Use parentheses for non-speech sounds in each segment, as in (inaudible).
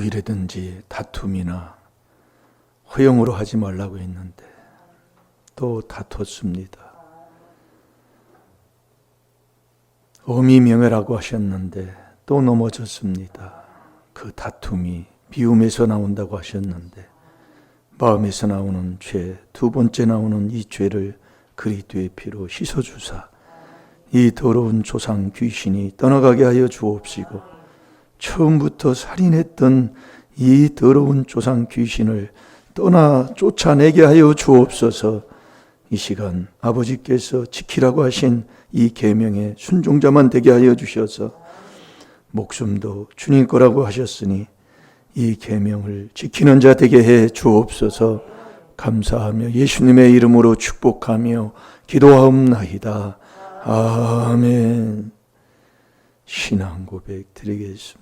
일이든지 다툼이나 허용으로 하지 말라고 했는데 또 다퉜습니다. 어미 명예라고 하셨는데 또 넘어졌습니다. 그 다툼이 비움에서 나온다고 하셨는데 마음에서 나오는 죄, 두 번째 나오는 이 죄를 그리스도의 피로 씻어 주사 이 더러운 조상 귀신이 떠나가게 하여 주옵시고 처음부터 살인했던 이 더러운 조상 귀신을 떠나 쫓아내게 하여 주옵소서. 이 시간 아버지께서 지키라고 하신 이 계명에 순종자만 되게 하여 주셔서 목숨도 주님 거라고 하셨으니 이 계명을 지키는 자 되게 해 주옵소서. 감사하며 예수님의 이름으로 축복하며 기도하옵나이다. 아멘. 신앙 고백 드리겠습니다.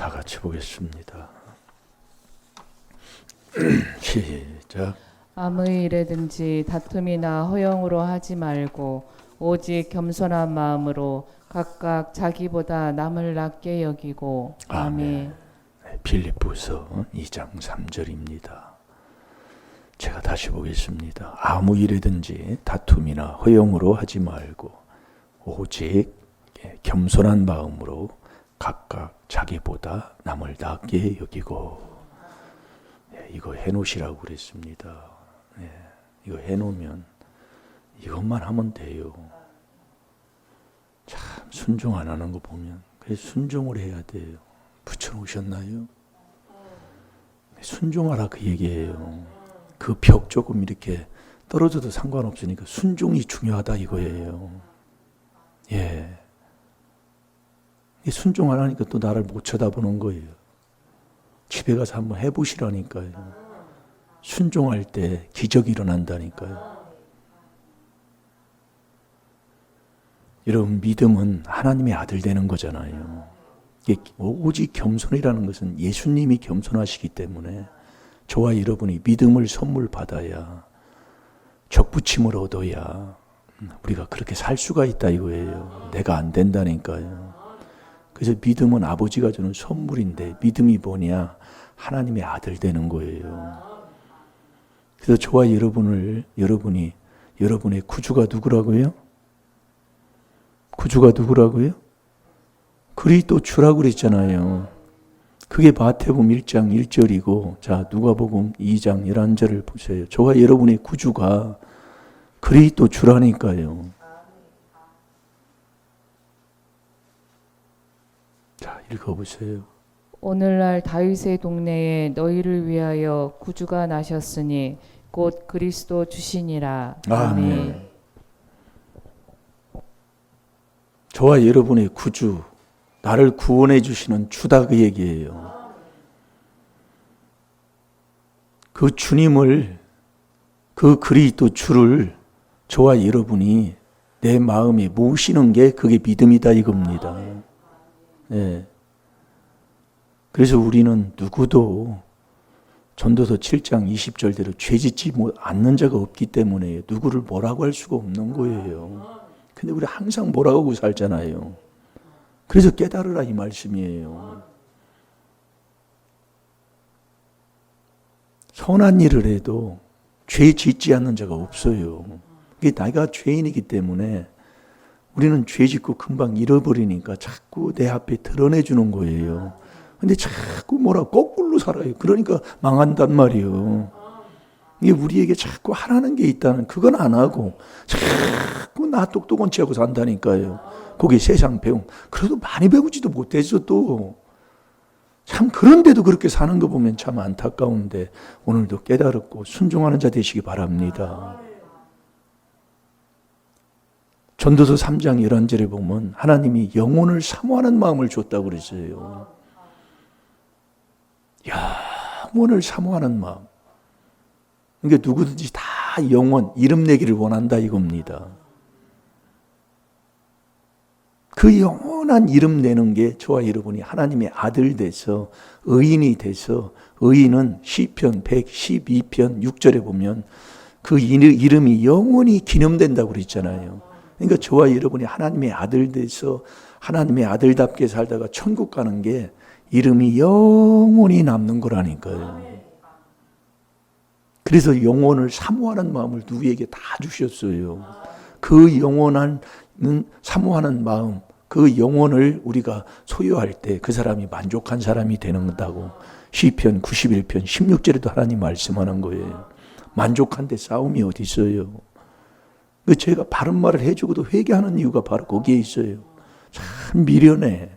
다 같이 보겠습니다. (clears throat) 시작. 아무 일에든지 다툼이나 허용으로 하지 말고 오직 겸손한 마음으로 각각 자기보다 남을 낮게 여기고 아멘. 네, 빌립보서 2장 3절입니다. 제가 다시 보겠습니다. 아무 일이든지 다툼이나 허용으로 하지 말고 오직 예, 겸손한 마음으로 각각 자기보다 남을 낮게 여기고 예, 이거 해놓으시라고 그랬습니다. 예, 이거 해놓으면 이것만 하면 돼요. 참 순종 안 하는 거 보면 그래서 순종을 해야 돼요. 붙여놓으셨나요? 순종하라 그 얘기예요. 그 벽 조금 이렇게 떨어져도 상관없으니까 순종이 중요하다 이거예요. 예. 이 순종 안 하니까 또 나를 못 쳐다보는 거예요. 집에 가서 한번 해보시라니까요. 순종할 때 기적이 일어난다니까요. 여러분 믿음은 하나님의 아들 되는 거잖아요. 오직 겸손이라는 것은 예수님이 겸손하시기 때문에 저와 여러분이 믿음을 선물 받아야 적부침을 얻어야 우리가 그렇게 살 수가 있다 이거예요. 내가 안 된다니까요. 그래서 믿음은 아버지가 주는 선물인데 믿음이 뭐냐? 하나님의 아들 되는 거예요. 그래서 저와 여러분을 여러분이 여러분의 구주가 누구라고요? 구주가 누구라고요? 그리스도 주라고 그랬잖아요. 그게 마태복음 1장 1절이고 자 누가복음 2장 11절을 보세요. 저와 여러분의 구주가 그리스도 주라니까요. 자 읽어보세요. 오늘날 다윗의 동네에 너희를 위하여 구주가 나셨으니 곧 그리스도 주시니라. 아멘. 저와 여러분의 구주, 나를 구원해 주시는 주다 그 얘기예요. 그 주님을, 그 그리스도 주를 저와 여러분이 내 마음에 모시는 게 그게 믿음이다 이겁니다. 예. 그래서 우리는 누구도 전도서 7장 20절대로 죄 짓지 못- 않는 자가 없기 때문에 누구를 뭐라고 할 수가 없는 거예요. 근데 우리 항상 뭐라고 하고 살잖아요. 그래서 깨달으라 이 말씀이에요. 선한 일을 해도 죄 짓지 않는 자가 없어요. 이게 내가 죄인이기 때문에 우리는 죄 짓고 금방 잃어버리니까 자꾸 내 앞에 드러내주는 거예요. 근데 자꾸 뭐라 거꾸로 살아요. 그러니까 망한단 말이에요. 이게 우리에게 자꾸 하라는 게 있다는 그건 안 하고 자꾸 나 똑똑한 체하고 산다니까요. 거기 세상 배움. 그래도 많이 배우지도 못했어 또. 참 그런데도 그렇게 사는 거 보면 참 안타까운데 오늘도 깨달았고 순종하는 자 되시기 바랍니다. 전도서 3장 11절에 보면 하나님이 영혼을 사모하는 마음을 줬다고 그랬어요. 영혼을 사모하는 마음. 그러니까 누구든지 다 영혼, 이름 내기를 원한다 이겁니다. 그 영원한 이름 내는 게 저와 여러분이 하나님의 아들 돼서 의인이 돼서 의인은 시편 112편 6절에 보면 그 이름이 영원히 기념된다고 그랬잖아요. 그러니까 저와 여러분이 하나님의 아들 돼서 하나님의 아들답게 살다가 천국 가는 게 이름이 영원히 남는 거라니까요. 그래서 영혼을 사모하는 마음을 누구에게 다 주셨어요. 그 영원한 사모하는 마음, 그 영혼을 우리가 소유할 때 그 사람이 만족한 사람이 되는다고 시편 91편 16절에도 하나님 말씀하는 거예요. 만족한데 싸움이 어디 있어요? 그 제가 바른 말을 해주고도 회개하는 이유가 바로 거기에 있어요. 참 미련해.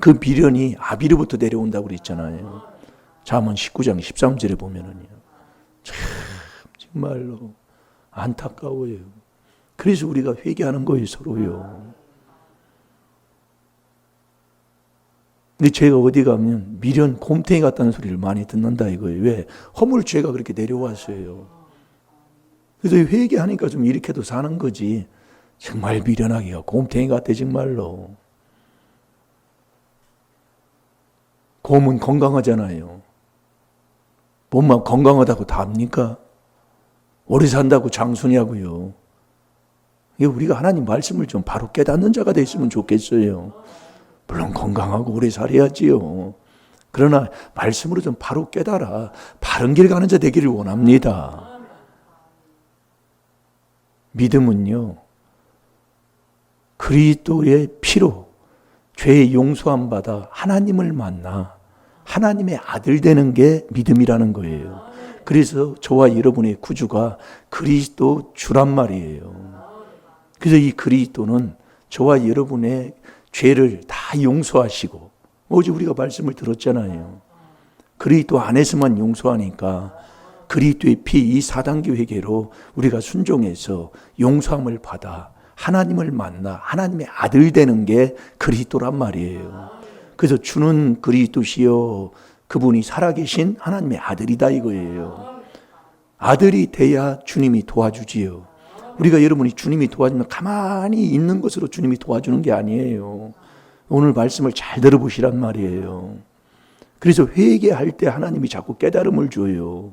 그 미련이 아비로부터 내려온다고 그랬잖아요. 잠언 19장 13절에 보면은요. 참 정말로 안타까워요. 그래서 우리가 회개하는 거예요, 서로요. 근데 제가 어디 가면 미련 곰탱이 같다는 소리를 많이 듣는다 이거예요. 왜? 허물죄가 그렇게 내려왔어요. 그래서 회개하니까 좀 이렇게도 사는 거지. 정말 미련하기가 곰탱이 같아 정말로. 곰은 건강하잖아요. 몸만 건강하다고 답니까? 오래 산다고. 이게 우리가 하나님 말씀을 좀 바로 깨닫는 자가 됐으면 좋겠어요. 물론 건강하고 오래 살아야지요. 그러나 말씀으로 좀 바로 깨달아 바른 길 가는 자 되기를 원합니다. 믿음은요. 그리스도의 피로 죄의 용서함 받아 하나님을 만나 하나님의 아들 되는 게 믿음이라는 거예요. 그래서 저와 여러분의 구주가 그리스도 주란 말이에요. 그래서 이 그리스도는 저와 여러분의 죄를 다 용서하시고 어제 우리가 말씀을 들었잖아요. 그리스도 안에서만 용서하니까 그리스도의 피이 4단계 회개로 우리가 순종해서 용서함을 받아 하나님을 만나 하나님의 아들 되는 게 그리스도란 말이에요. 그래서 주는 그리스도시요 그분이 살아계신 하나님의 아들이다 이거예요. 아들이 돼야 주님이 도와주지요. 우리가 여러분이 주님이 도와주면 가만히 있는 것으로 주님이 도와주는 게 아니에요. 오늘 말씀을 잘 들어보시란 말이에요. 그래서 회개할 때 하나님이 자꾸 깨달음을 줘요.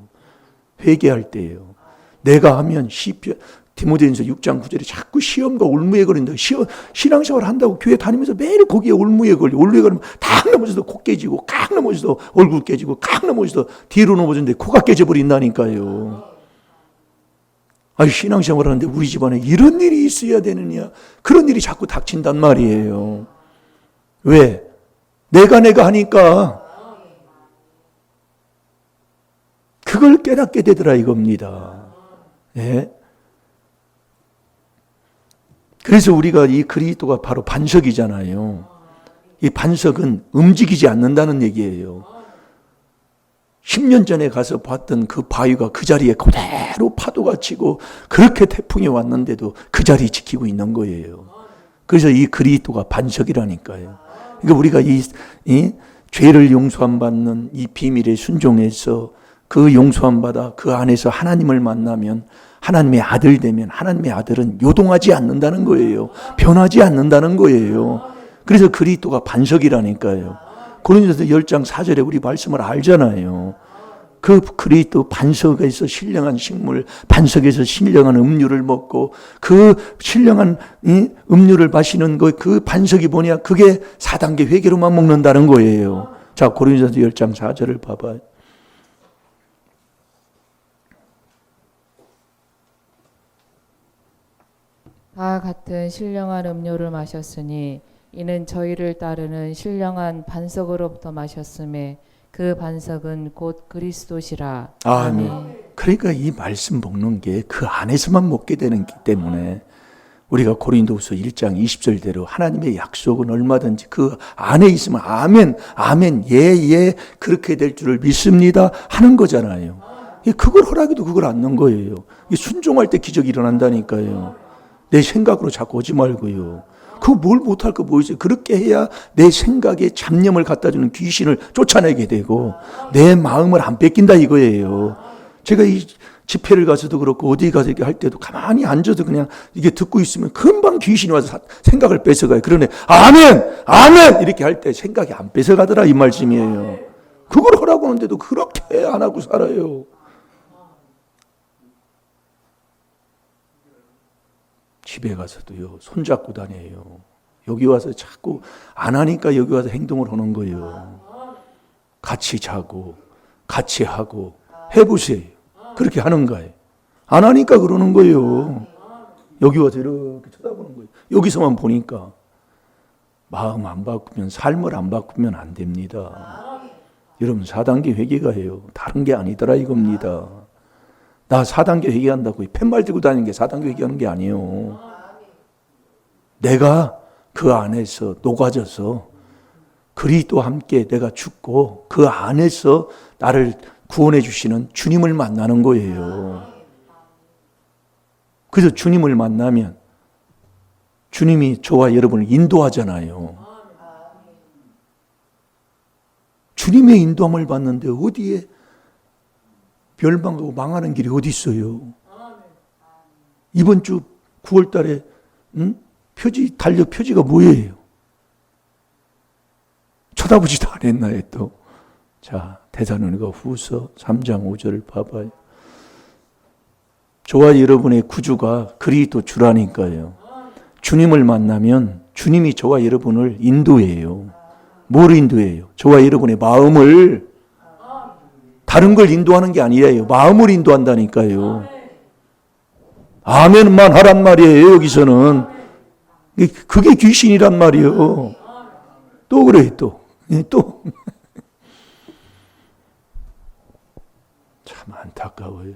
회개할 때요. 내가 하면 시편 디모데전서 6장 9절에 자꾸 시험과 올무에 걸린다. 시험, 신앙생활 한다고 교회 다니면서 매일 거기에 올무에 걸려. 올무에 걸리면 탁 넘어져서 코 깨지고, 깍 넘어져서 얼굴 깨지고, 깍 넘어져서 뒤로 넘어졌는데 코가 깨져버린다니까요. 아니, 신앙생활 하는데 우리 집안에 이런 일이 있어야 되느냐. 그런 일이 자꾸 닥친단 말이에요. 왜? 내가 내가 하니까 그걸 깨닫게 되더라 이겁니다. 예? 그래서 우리가 이 그리스도가 바로 반석이잖아요. 이 반석은 움직이지 않는다는 얘기예요. 10년 전에 가서 봤던 그 바위가 그 자리에 그대로 파도가 치고 그렇게 태풍이 왔는데도 그 자리 지키고 있는 거예요. 그래서 이 그리스도가 반석이라니까요. 그러니까 우리가 이, 이 죄를 용서함 받는 이 비밀에 순종해서 그 용서함 받아 그 안에서 하나님을 만나면 하나님의 아들 되면 하나님의 아들은 요동하지 않는다는 거예요. 변하지 않는다는 거예요. 그래서 그리스도가 반석이라니까요. 고린도서 10장 4절에 우리 말씀을 알잖아요. 그 그리스도 반석에서 신령한 식물, 반석에서 신령한 음료를 먹고 그 신령한 음료를 마시는 그, 그 반석이 뭐냐? 그게 4단계 회개로만 먹는다는 거예요. 자, 고린도서 10장 4절을 봐봐요. 다 같은 신령한 음료를 마셨으니 이는 저희를 따르는 신령한 반석으로부터 마셨음에 그 반석은 곧 그리스도시라. 아멘. 그러니까 이 말씀 먹는 게 그 안에서만 먹게 되는 기 때문에 우리가 고린도후서 1장 20절대로 하나님의 약속은 얼마든지 그 안에 있으면 아멘, 아멘, 예, 예, 그렇게 될 줄을 믿습니다 하는 거잖아요. 이 그걸 허락해도 그걸 안 넣은 거예요. 이 순종할 때 기적이 일어난다니까요. 내 생각으로 자꾸 오지 말고요. 그 뭘 못할 거뭐 있어요. 그렇게 해야 내 생각에 잡념을 갖다 주는 귀신을 쫓아내게 되고 내 마음을 안 뺏긴다 이거예요. 제가 이 집회를 가서도 그렇고 어디 가서 이렇게 할 때도 가만히 앉아도 그냥 이게 듣고 있으면 금방 귀신이 와서 사- 생각을 뺏어가요. 그러네. 아멘! 아멘! 이렇게 할 때 생각이 안 뺏어가더라 이 말씀이에요. 그걸 허락하는데도 그렇게 안 하고 살아요. 집에 가서도요, 손잡고 다녀요. 여기 와서 자꾸 안 하니까 여기 와서 행동을 하는 거예요. 같이 자고, 같이 하고, 해보세요. 그렇게 하는 거예요. 안 하니까 그러는 거예요. 여기 와서 이렇게 쳐다보는 거예요. 여기서만 보니까. 마음 안 바꾸면, 삶을 안 바꾸면 안 됩니다. 여러분, 4단계 회개가 해요. 다른 게 아니더라 이겁니다. 나 4단계 회개한다고 팻말 들고 다니는 게 4단계 회개하는 게 아니에요. 내가 그 안에서 녹아져서 그리스도와 함께 내가 죽고 그 안에서 나를 구원해 주시는 주님을 만나는 거예요. 그래서 주님을 만나면 주님이 저와 여러분을 인도하잖아요. 주님의 인도함을 받는데 어디에 멸망하고 망하는 길이 어디 있어요? 이번 주 9월 달에 응? 표지 달력 표지가 뭐예요? 쳐다보지도 않았나요 또? 자 대사로니가 후서 3장 5절을 봐봐요. 저와 여러분의 구주가 그리스도 주라니까요. 주님을 만나면 주님이 저와 여러분을 인도해요. 뭘 인도해요? 저와 여러분의 마음을 다른 걸 인도하는 게 아니에요. 마음을 인도한다니까요. 아멘만 하란 말이에요, 여기서는. 그게 귀신이란 말이에요. 또 그래, 또. 예, 또. (laughs) 참 안타까워요.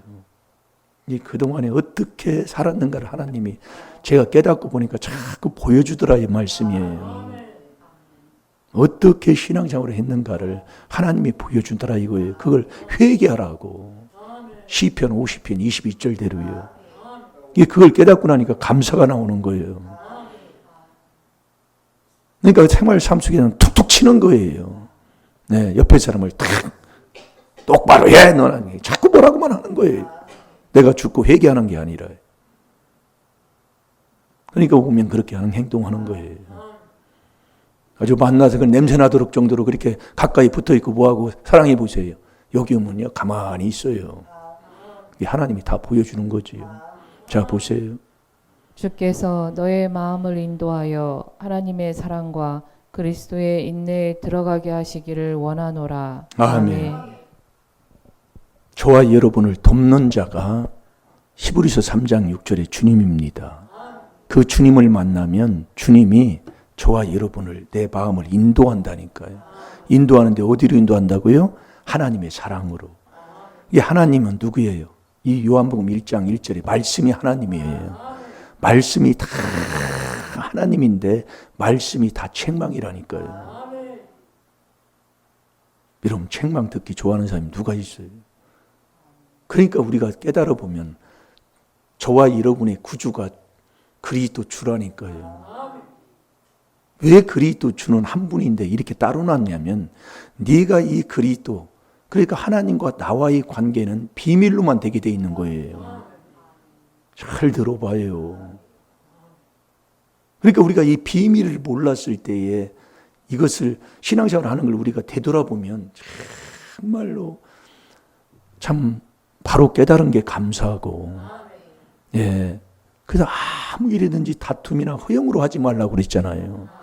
이 그동안에 어떻게 살았는가를 하나님이 제가 깨닫고 보니까 자꾸 보여주더라 이 말씀이에요. 어떻게 신앙생활을 했는가를 하나님이 보여준다라 이거예요. 그걸 회개하라고. 시편 50편 22절대로요. 이게 그걸 깨닫고 나니까 감사가 나오는 거예요. 그러니까 생활 삶 속에는 툭툭 치는 거예요. 네, 옆에 사람을 탁 똑바로 해 너는 자꾸 뭐라고만 하는 거예요. 내가 죽고 회개하는 게 아니라. 그러니까 보면 그렇게 하는 행동하는 거예요. 아주 만나서 그 냄새 나도록 정도로 그렇게 가까이 붙어 있고 뭐하고 사랑해 보세요. 여기 오면요 가만히 있어요. 이게 하나님이 다 보여주는 거지요. 자 보세요. 주께서 너의 마음을 인도하여 하나님의 사랑과 그리스도의 인내에 들어가게 하시기를 원하노라. 아멘. 저와 여러분을 돕는 자가 히브리서 3장 6절의 주님입니다. 그 주님을 만나면 주님이 저와 여러분을 내 마음을 인도한다니까요. 인도하는데 어디로 인도한다고요? 하나님의 사랑으로. 이 하나님은 누구예요? 이 요한복음 1장 1절에 말씀이 하나님이에요. 말씀이 다 하나님인데 말씀이 다 책망이라니까요. 여러분 책망 듣기 좋아하는 사람이 누가 있어요? 그러니까 우리가 깨달아 보면 저와 여러분의 구주가 그리스도 주라니까요. 왜 그리스도 주는 한 분인데 이렇게 따로 놨냐면 네가 이 그리스도 그러니까 하나님과 나와의 관계는 비밀로만 되게 돼 있는 거예요. 잘 들어봐요. 그러니까 우리가 이 비밀을 몰랐을 때에 이것을 신앙생활 하는 걸 우리가 되돌아보면 정말로 참 바로 깨달은 게 감사하고 예. 그래서 아무 일이든지 다툼이나 허용으로 하지 말라고 그랬잖아요.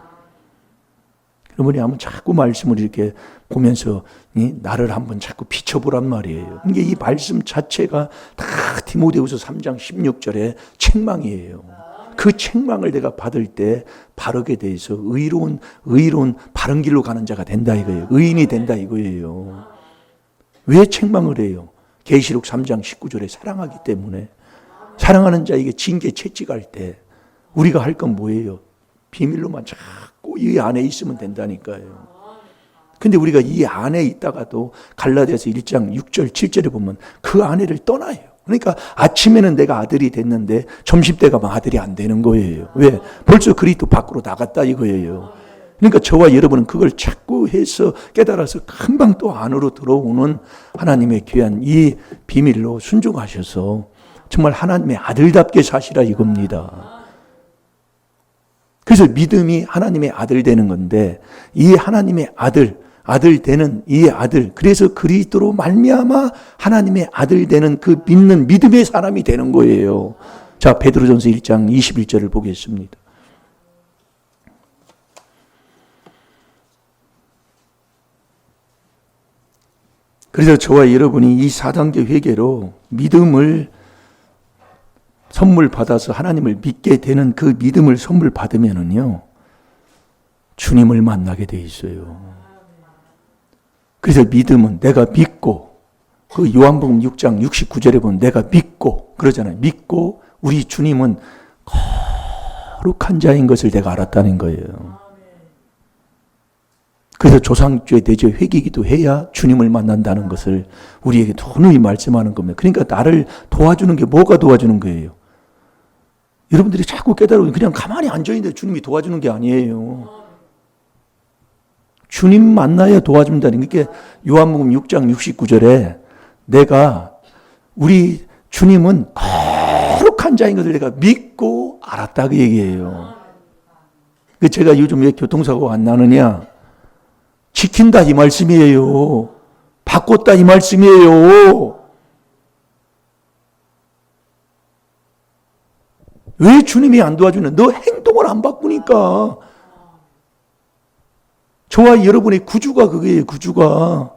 어머니 한번 자꾸 말씀을 이렇게 보면서 이 나를 한번 자꾸 비춰보란 말이에요. 이게 이 말씀 자체가 다 디모데후서 3장 16절에 책망이에요. 그 책망을 내가 받을 때 바르게 돼서 의로운 의로운 바른 길로 가는 자가 된다 이거예요. 의인이 된다 이거예요. 왜 책망을 해요? 계시록 3장 19절에 사랑하기 때문에 사랑하는 자에게 징계 채찍할 때 우리가 할 건 뭐예요? 비밀로만 자꾸 이 안에 있으면 된다니까요. 근데 우리가 이 안에 있다가도 갈라디아서 1장 6절 7절에 보면 그 아내를 떠나요. 그러니까 아침에는 내가 아들이 됐는데 점심 때 가면 아들이 안 되는 거예요. 왜? 벌써 그리스도 밖으로 나갔다 이거예요. 그러니까 저와 여러분은 그걸 자꾸 해서 깨달아서 금방 또 안으로 들어오는 하나님의 귀한 이 비밀로 순종하셔서 정말 하나님의 아들답게 사시라 이겁니다. 그래서 믿음이 하나님의 아들 되는 건데 이 하나님의 아들 아들 되는 이 아들 그래서 그리스도로 말미암아 하나님의 아들 되는 그 믿는 믿음의 사람이 되는 거예요. 자 베드로전서 1장 21절을 보겠습니다. 그래서 저와 여러분이 이 4단계 회개로 믿음을 선물 받아서 하나님을 믿게 되는 그 믿음을 선물 받으면은요, 주님을 만나게 돼 있어요. 그래서 믿음은 내가 믿고, 그 요한복음 6장 69절에 보면 내가 믿고, 그러잖아요. 믿고, 우리 주님은 거룩한 자인 것을 내가 알았다는 거예요. 그래서 조상죄 대죄 회개기도 해야 주님을 만난다는 것을 우리에게 누누이 말씀하는 겁니다. 그러니까 나를 도와주는 게 뭐가 도와주는 거예요? 여러분들이 자꾸 깨달으면 그냥 가만히 앉아있는데 주님이 도와주는 게 아니에요. 주님 만나야 도와준다는 게 요한복음 6장 69절에 내가 우리 주님은 거룩한 자인 것을 내가 믿고 알았다 그 얘기예요. 그 제가 요즘 왜 교통사고가 안 나느냐? 지킨다 이 말씀이에요. 바꿨다 이 말씀이에요. 왜 주님이 안 도와주는? 너 행동을 안 바꾸니까. 저와 여러분의 구주가 그거예요, 구주가.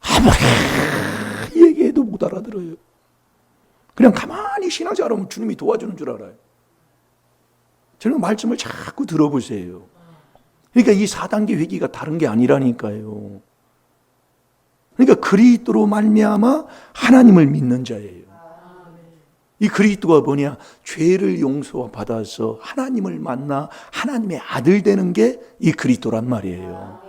아무리 얘기해도 못 알아들어요. 그냥 가만히 신앙생활하면 주님이 도와주는 줄 알아요. 저는 말씀을 자꾸 들어보세요. 그러니까 이 4단계 회기가 다른 게 아니라니까요. 그러니까 그리스도로 말미암아 하나님을 믿는 자예요. 이 그리스도가 뭐냐? 죄를 용서 받아서 하나님을 만나 하나님의 아들 되는 게 이 그리스도란 말이에요.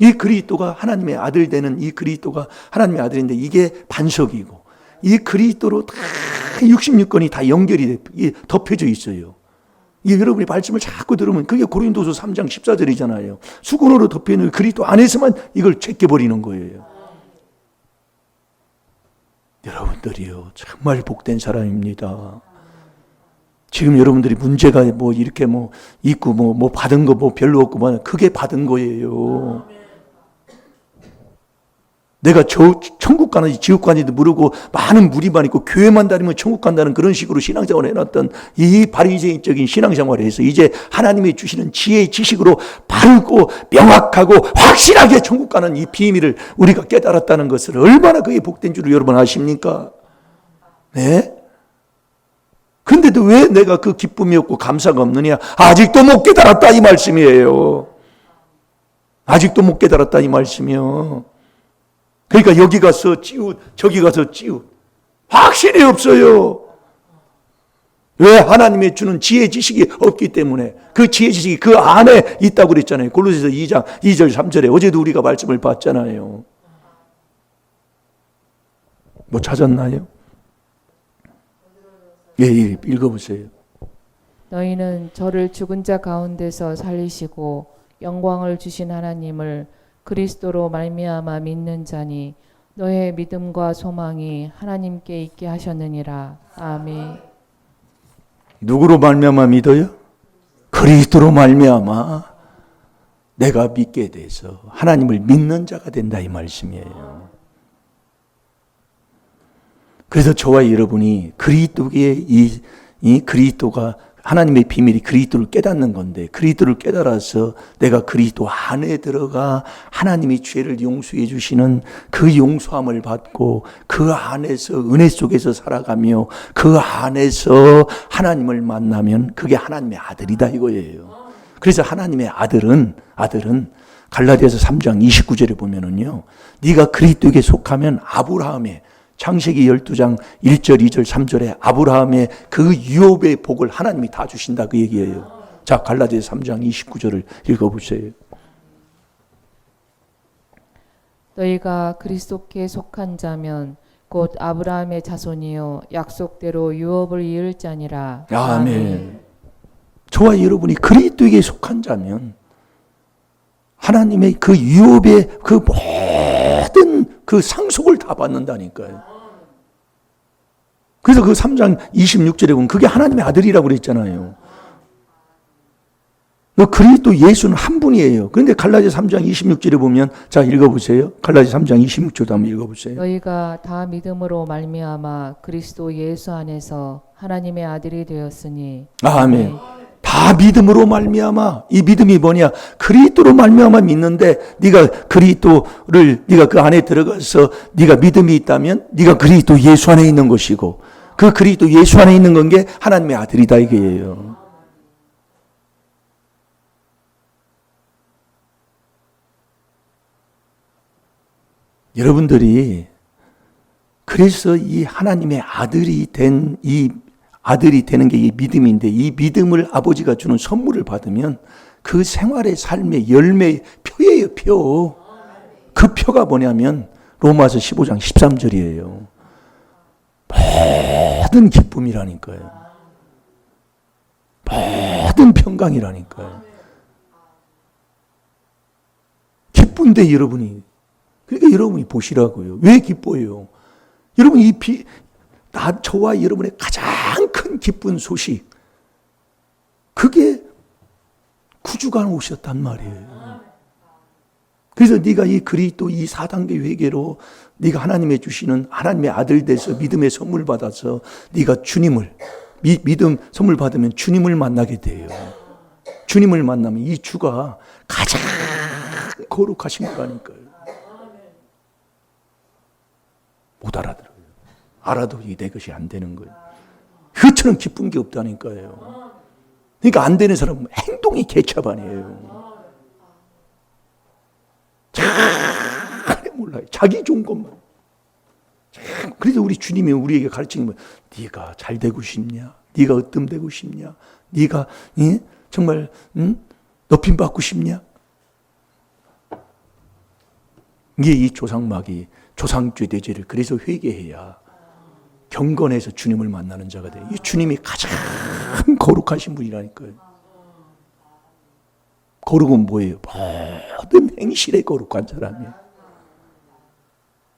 이 그리스도가 하나님의 아들 되는 이 그리스도가 하나님의 아들인데 이게 반석이고 이 그리스도로 다 66건이 다 연결이 돼, 덮여져 있어요. 이 여러분이 말씀을 자꾸 들으면 그게 고린도서 3장 14절이잖아요. 수건으로 덮여 있는 그리스도 안에서만 이걸 제껴 버리는 거예요. 여러분들이요, 정말 복된 사람입니다. 지금 여러분들이 문제가 뭐 이렇게 뭐 있고 뭐, 뭐 받은 거 뭐 별로 없고 뭐 그게 받은 거예요. 내가 저 천국 가는지 지옥 가는지 모르고 많은 무리만 있고 교회만 다니면 천국 간다는 그런 식으로 신앙생활을 해놨던 이 바리새인적인 신앙생활을 해서 이제 하나님이 주시는 지혜의 지식으로 바르고 명확하고 확실하게 천국 가는 이 비밀을 우리가 깨달았다는 것을 얼마나 그게 복된 줄을 여러분 아십니까? 네? 근데도 왜 내가 그 기쁨이 없고 감사가 없느냐? 아직도 못 깨달았다 이 말씀이에요. 아직도 못 깨달았다 이 말씀이요. 그러니까 여기 가서 찌웃, 저기 가서 찌웃. 확신이 없어요. 왜 하나님의 주는 지혜 지식이 없기 때문에 그 지혜 지식이 그 안에 있다고 그랬잖아요. 골로새서 2장 2절 3절에 어제도 우리가 말씀을 봤잖아요. 뭐 찾았나요? 예, 예 읽어보세요. 너희는 저를 죽은 자 가운데서 살리시고 영광을 주신 하나님을 그리스도로 말미암아 믿는 자니 너의 믿음과 소망이 하나님께 있게 하셨느니라. 아멘. 누구로 말미암아 믿어요? 그리스도로 말미암아 내가 믿게 돼서 하나님을 믿는 자가 된다 이 말씀이에요. 그래서 저와 여러분이 그리스도의 이, 이 그리스도가 하나님의 비밀이 그리스도를 깨닫는 건데 그리스도를 깨달아서 내가 그리스도 안에 들어가 하나님이 죄를 용서해 주시는 그 용서함을 받고 그 안에서 은혜 속에서 살아가며 그 안에서 하나님을 만나면 그게 하나님의 아들이다 이거예요. 그래서 하나님의 아들은 아들은 갈라디아서 3장 29절에 보면은요. 네가 그리스도에게 속하면 아브라함의 창세기 12장 1절, 2절, 3절에 아브라함의 그 유업의 복을 하나님이 다 주신다 그 얘기예요. 자, 갈라디아서 3장 29절을 읽어 보세요. 너희가 그리스도께 속한 자면 곧 아브라함의 자손이요 약속대로 유업을 이을 자니라. 아멘. 저와 여러분이 그리스도에게 속한 자면 하나님의 그 유업의 그 모든 그 상속을 다 받는다니까요. 그래서 그 3장 26절에 보면 그게 하나님의 아들이라고 그랬잖아요. 너 그리스도 예수는 한 분이에요. 그런데 갈라디 3장 26절에 보면 자 읽어보세요. 갈라디 3장 26절도 한번 읽어보세요. 너희가 다 믿음으로 말미암아 그리스도 예수 안에서 하나님의 아들이 되었으니 아멘. 다 믿음으로 말미암아 이 믿음이 뭐냐 그리스도로 말미암아 믿는데 네가 그리스도를 네가 그 안에 들어가서 네가 믿음이 있다면 네가 그리스도 예수 안에 있는 것이고 그 그리스도 예수 안에 있는 건 게 하나님의 아들이다 이게예요. 여러분들이 그래서 이 하나님의 아들이 된 이 아들이 되는 게 이 믿음인데 이 믿음을 아버지가 주는 선물을 받으면 그 생활의 삶의 열매 표예요, 표. 그 표가 뭐냐면 로마서 15장 13절이에요. 모든 기쁨이라니까요. 모든 평강이라니까요. 기쁜데 여러분이 그러니까 여러분이 보시라고요. 왜 기뻐요? 여러분 이 비, 나 저와 여러분의 가장 큰 기쁜 소식 그게 구주가 오셨단 말이에요. 그래서 네가 이 그리스도 이 4단계 회개로 네가 하나님의 주시는 하나님의 아들 돼서 믿음의 선물 받아서 네가 주님을 미, 믿음 선물 받으면 주님을 만나게 돼요. 주님을 만나면 이 주가 가장 거룩하신 거라니까요. 못 알아들어요. 알아도 이게 내 것이 안 되는 거예요. 그처럼 기쁜 게 없다니까요. 그러니까 안 되는 사람은 행동이 개차반이에요. 잘 몰라요. 자기 좋은 것만. 그래서 우리 주님이 우리에게 가르치는 건 네가 잘 되고 싶냐? 네가 어떤 되고 싶냐? 네가 예? 정말 응? 높임 받고 싶냐? 이게 이 조상막이 조상죄 대죄를 그래서 회개해야 경건해서 주님을 만나는 자가 돼. 이 주님이 가장 거룩하신 분이라니까요. 거룩은 뭐예요? 모든 행실에 거룩한 사람이에요.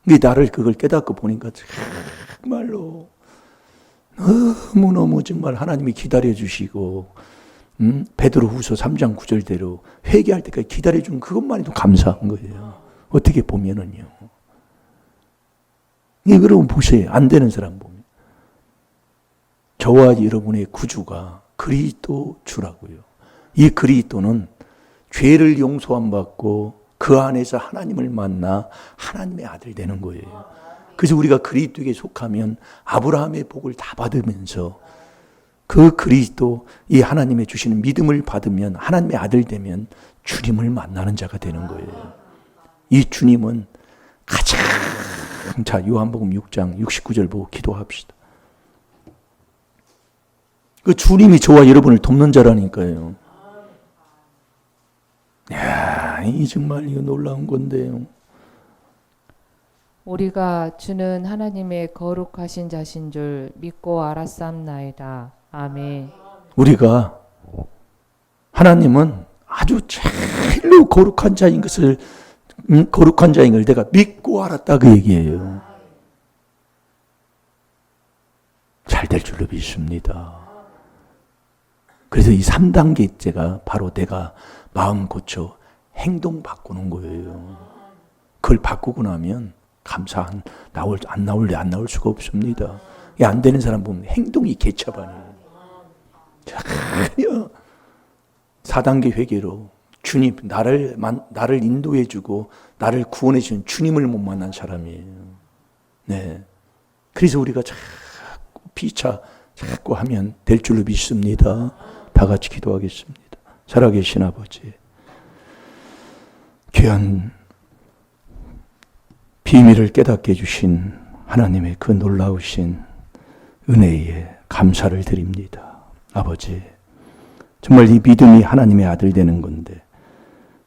근데 나를 그걸 깨닫고 보니까 정말로 너무너무 정말 하나님이 기다려 주시고 음? 베드로 후서 3장 9절대로 회개할 때까지 기다려 준 그것만 해도 감사한 거예요. 어떻게 보면은요. 이 여러분 보세요. 안 되는 사람 보면. 저와 여러분의 구주가 그리스도 주라고요. 이 그리스도는 죄를 용서함 받고 그 안에서 하나님을 만나 하나님의 아들 되는 거예요. 그래서 우리가 그리스도에게 속하면 아브라함의 복을 다 받으면서 그 그리스도 이 하나님의 주시는 믿음을 받으면 하나님의 아들 되면 주님을 만나는 자가 되는 거예요. 이 주님은 가장 자 요한복음 6장 69절 보고 기도합시다. 그 주님이 저와 여러분을 돕는 자라니까요. 야, 이 정말 이거 놀라운 건데요. 우리가 주는 하나님의 거룩하신 자신 줄 믿고 알았삼나이다. 아멘. 우리가 하나님은 아주 제일로 거룩한 자인 것을 음, 거룩한 자인 걸 내가 믿고 알았다 그 얘기예요. 잘 될 줄로 믿습니다. 그래서 이 3단계째가 바로 내가 마음 고쳐 행동 바꾸는 거예요. 그걸 바꾸고 나면 감사 안 나올 안 나올래 안 나올 수가 없습니다. 이안 되는 사람 보면 행동이 개차반이에요. 전혀 4단계 회개로 주님 나를 만- 나를 인도해 주고 나를 구원해 주는 주님을 못 만난 사람이에요. 네. 그래서 우리가 자꾸 피차 자꾸 하면 될 줄로 믿습니다. 다 같이 기도하겠습니다. 살아계신 아버지. 귀한 비밀을 깨닫게 해주신 하나님의 그 놀라우신 은혜에 감사를 드립니다. 아버지, 정말 이 믿음이 하나님의 아들 되는 건데,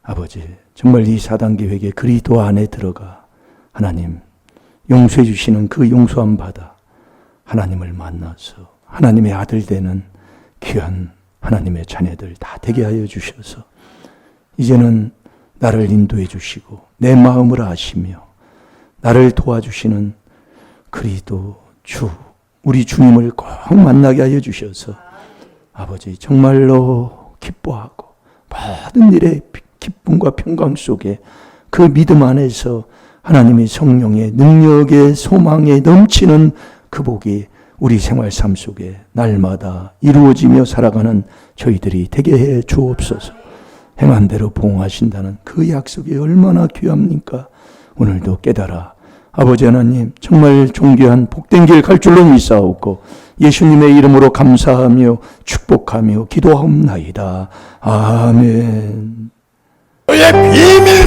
아버지, 정말 이 4단계 회개 그리도 안에 들어가 하나님 용서해 주시는 그 용서함 받아 하나님을 만나서 하나님의 아들 되는 귀한 하나님의 자녀들 다 되게 하여 주셔서 이제는 나를 인도해 주시고 내 마음을 아시며 나를 도와주시는 그리도 주 우리 주님을 꼭 만나게 하여 주셔서 아버지 정말로 기뻐하고 모든 일에 기쁨과 평강 속에 그 믿음 안에서 하나님의 성령의 능력의 소망에 넘치는 그 복이 우리 생활 삶 속에 날마다 이루어지며 살아가는 저희들이 되게 해 주옵소서. 행한 대로 보응하신다는 그 약속이 얼마나 귀합니까? 오늘도 깨달아 아버지 하나님 정말 존귀한 복된 길 갈 줄로 믿사옵고 예수님의 이름으로 감사하며 축복하며 기도하옵나이다. 아멘. 너의 비